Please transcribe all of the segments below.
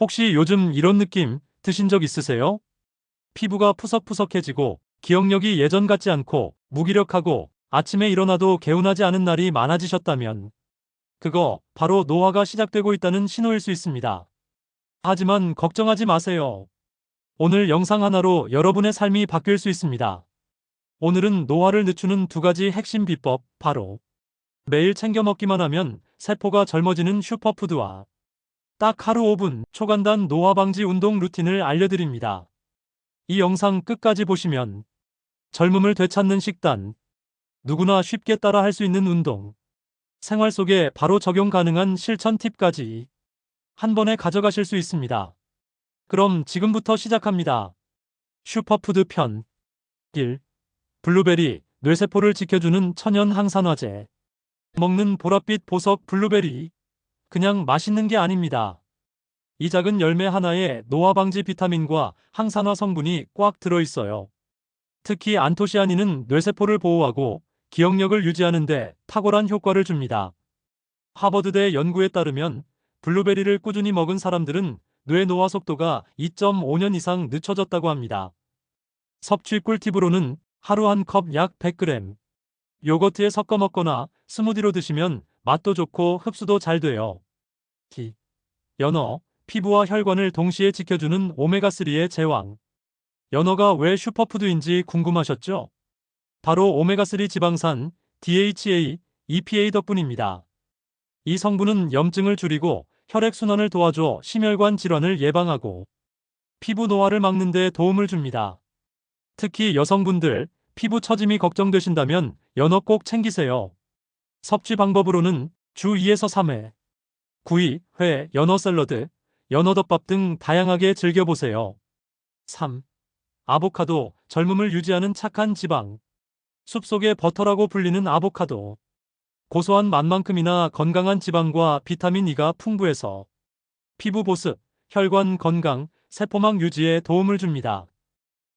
혹시 요즘 이런 느낌 드신 적 있으세요? 피부가 푸석푸석해지고 기억력이 예전 같지 않고 무기력하고 아침에 일어나도 개운하지 않은 날이 많아지셨다면 그거 바로 노화가 시작되고 있다는 신호일 수 있습니다. 하지만 걱정하지 마세요. 오늘 영상 하나로 여러분의 삶이 바뀔 수 있습니다. 오늘은 노화를 늦추는 두 가지 핵심 비법 바로 매일 챙겨 먹기만 하면 세포가 젊어지는 슈퍼푸드와 딱 하루 5분 초간단 노화 방지 운동 루틴을 알려드립니다. 이 영상 끝까지 보시면 젊음을 되찾는 식단, 누구나 쉽게 따라 할 수 있는 운동, 생활 속에 바로 적용 가능한 실천 팁까지 한 번에 가져가실 수 있습니다. 그럼 지금부터 시작합니다. 슈퍼푸드 편 1. 블루베리, 뇌세포를 지켜주는 천연 항산화제. 먹는 보랏빛 보석 블루베리. 그냥 맛있는 게 아닙니다. 이 작은 열매 하나에 노화 방지 비타민과 항산화 성분이 꽉 들어 있어요. 특히 안토시아닌은 뇌세포를 보호하고 기억력을 유지하는데 탁월한 효과를 줍니다. 하버드대 연구에 따르면 블루베리를 꾸준히 먹은 사람들은 뇌 노화 속도가 2.5년 이상 늦춰졌다고 합니다. 섭취 꿀팁으로는 하루 한 컵 약 100g. 요거트에 섞어 먹거나 스무디로 드시면 맛도 좋고 흡수도 잘 돼요. 티. 연어, 피부와 혈관을 동시에 지켜주는 오메가3의 제왕. 연어가 왜 슈퍼푸드인지 궁금하셨죠? 바로 오메가3 지방산, DHA, EPA 덕분입니다. 이 성분은 염증을 줄이고 혈액순환을 도와줘 심혈관 질환을 예방하고 피부 노화를 막는 데 도움을 줍니다. 특히 여성분들, 피부 처짐이 걱정되신다면 연어 꼭 챙기세요. 섭취 방법으로는 주 2에서 3회, 구이, 회, 연어 샐러드, 연어덮밥 등 다양하게 즐겨보세요. 3. 아보카도, 젊음을 유지하는 착한 지방. 숲속의 버터라고 불리는 아보카도. 고소한 맛만큼이나 건강한 지방과 비타민 E가 풍부해서 피부 보습, 혈관 건강, 세포망 유지에 도움을 줍니다.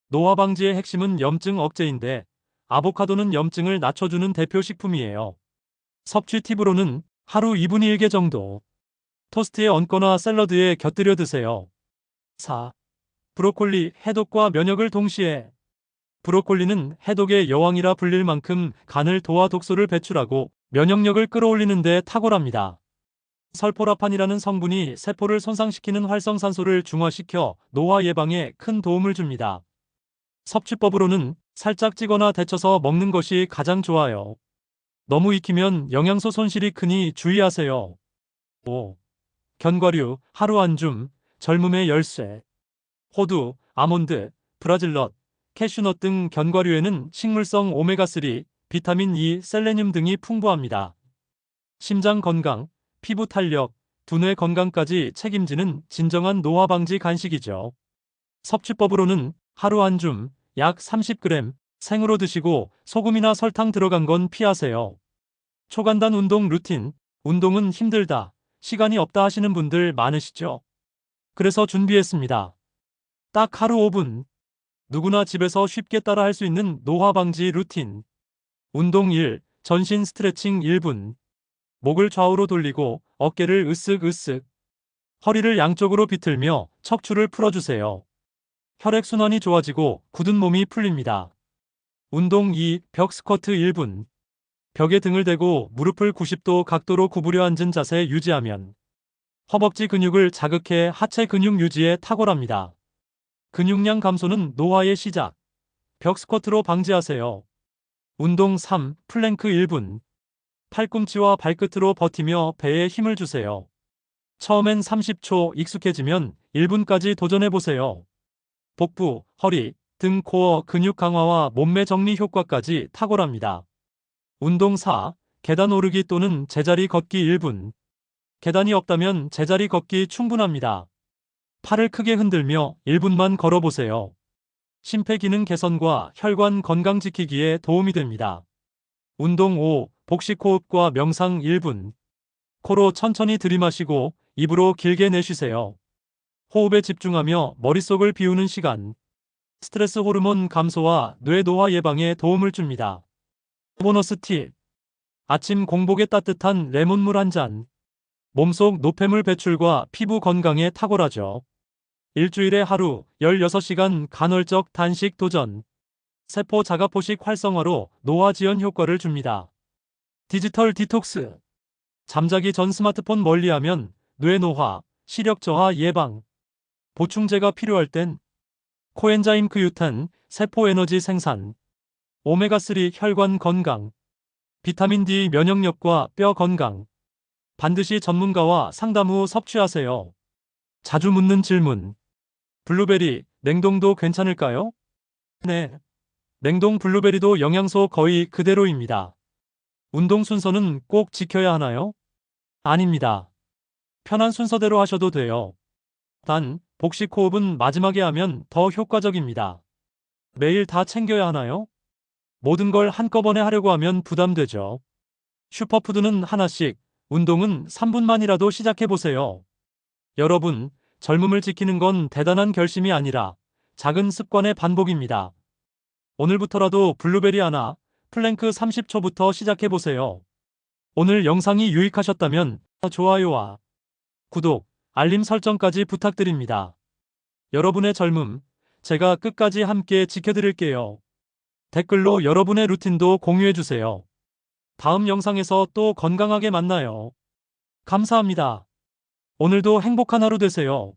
노화 방지의 핵심은 염증 억제인데 아보카도는 염증을 낮춰주는 대표 식품이에요. 섭취 팁으로는 하루 2분의 1개 정도 토스트에 얹거나 샐러드에 곁들여 드세요. 4. 브로콜리, 해독과 면역을 동시에 브로콜리는 해독의 여왕이라 불릴 만큼 간을 도와 독소를 배출하고 면역력을 끌어올리는 데 탁월합니다. 설포라판이라는 성분이 세포를 손상시키는 활성산소를 중화시켜 노화 예방에 큰 도움을 줍니다. 섭취법으로는 살짝 찌거나 데쳐서 먹는 것이 가장 좋아요. 너무 익히면 영양소 손실이 크니 주의하세요. 5. 견과류, 하루 한 줌, 젊음의 열쇠. 호두, 아몬드, 브라질넛, 캐슈넛 등 견과류에는 식물성 오메가3, 비타민 E, 셀레늄 등이 풍부합니다. 심장 건강, 피부 탄력, 두뇌 건강까지 책임지는 진정한 노화 방지 간식이죠. 섭취법으로는 하루 한 줌, 약 30g, 생으로 드시고 소금이나 설탕 들어간 건 피하세요. 초간단 운동 루틴, 운동은 힘들다, 시간이 없다 하시는 분들 많으시죠? 그래서 준비했습니다. 딱 하루 5분. 누구나 집에서 쉽게 따라 할 수 있는 노화 방지 루틴. 운동 1, 전신 스트레칭 1분. 목을 좌우로 돌리고 어깨를 으쓱으쓱. 허리를 양쪽으로 비틀며 척추를 풀어주세요. 혈액순환이 좋아지고 굳은 몸이 풀립니다. 운동 2, 벽 스쿼트 1분. 벽에 등을 대고 무릎을 90도 각도로 구부려 앉은 자세 유지하면 허벅지 근육을 자극해 하체 근육 유지에 탁월합니다. 근육량 감소는 노화의 시작. 벽 스쿼트로 방지하세요. 운동 3, 플랭크 1분. 팔꿈치와 발끝으로 버티며 배에 힘을 주세요. 처음엔 30초 익숙해지면 1분까지 도전해보세요. 복부, 허리, 등 코어 근육 강화와 몸매 정리 효과까지 탁월합니다. 운동 4. 계단 오르기 또는 제자리 걷기 1분. 계단이 없다면 제자리 걷기 충분합니다. 팔을 크게 흔들며 1분만 걸어보세요. 심폐기능 개선과 혈관 건강 지키기에 도움이 됩니다. 운동 5. 복식 호흡과 명상 1분. 코로 천천히 들이마시고 입으로 길게 내쉬세요. 호흡에 집중하며 머릿속을 비우는 시간. 스트레스 호르몬 감소와 뇌 노화 예방에 도움을 줍니다. 보너스 팁. 아침 공복에 따뜻한 레몬물 한 잔. 몸속 노폐물 배출과 피부 건강에 탁월하죠. 일주일에 하루 16시간 간헐적 단식 도전. 세포 자가 포식 활성화로 노화 지연 효과를 줍니다. 디지털 디톡스. 잠자기 전 스마트폰 멀리하면 뇌 노화, 시력 저하 예방. 보충제가 필요할 땐 코엔자임 크유탄, 세포 에너지 생산. 오메가3 혈관 건강. 비타민 D 면역력과 뼈 건강. 반드시 전문가와 상담 후 섭취하세요. 자주 묻는 질문. 블루베리, 냉동도 괜찮을까요? 네. 냉동 블루베리도 영양소 거의 그대로입니다. 운동 순서는 꼭 지켜야 하나요? 아닙니다. 편한 순서대로 하셔도 돼요. 단, 복식 호흡은 마지막에 하면 더 효과적입니다. 매일 다 챙겨야 하나요? 모든 걸 한꺼번에 하려고 하면 부담되죠. 슈퍼푸드는 하나씩, 운동은 3분만이라도 시작해보세요. 여러분, 젊음을 지키는 건 대단한 결심이 아니라 작은 습관의 반복입니다. 오늘부터라도 블루베리 하나, 플랭크 30초부터 시작해보세요. 오늘 영상이 유익하셨다면 좋아요와 구독, 알림 설정까지 부탁드립니다. 여러분의 젊음, 제가 끝까지 함께 지켜드릴게요. 댓글로 여러분의 루틴도 공유해주세요. 다음 영상에서 또 건강하게 만나요. 감사합니다. 오늘도 행복한 하루 되세요.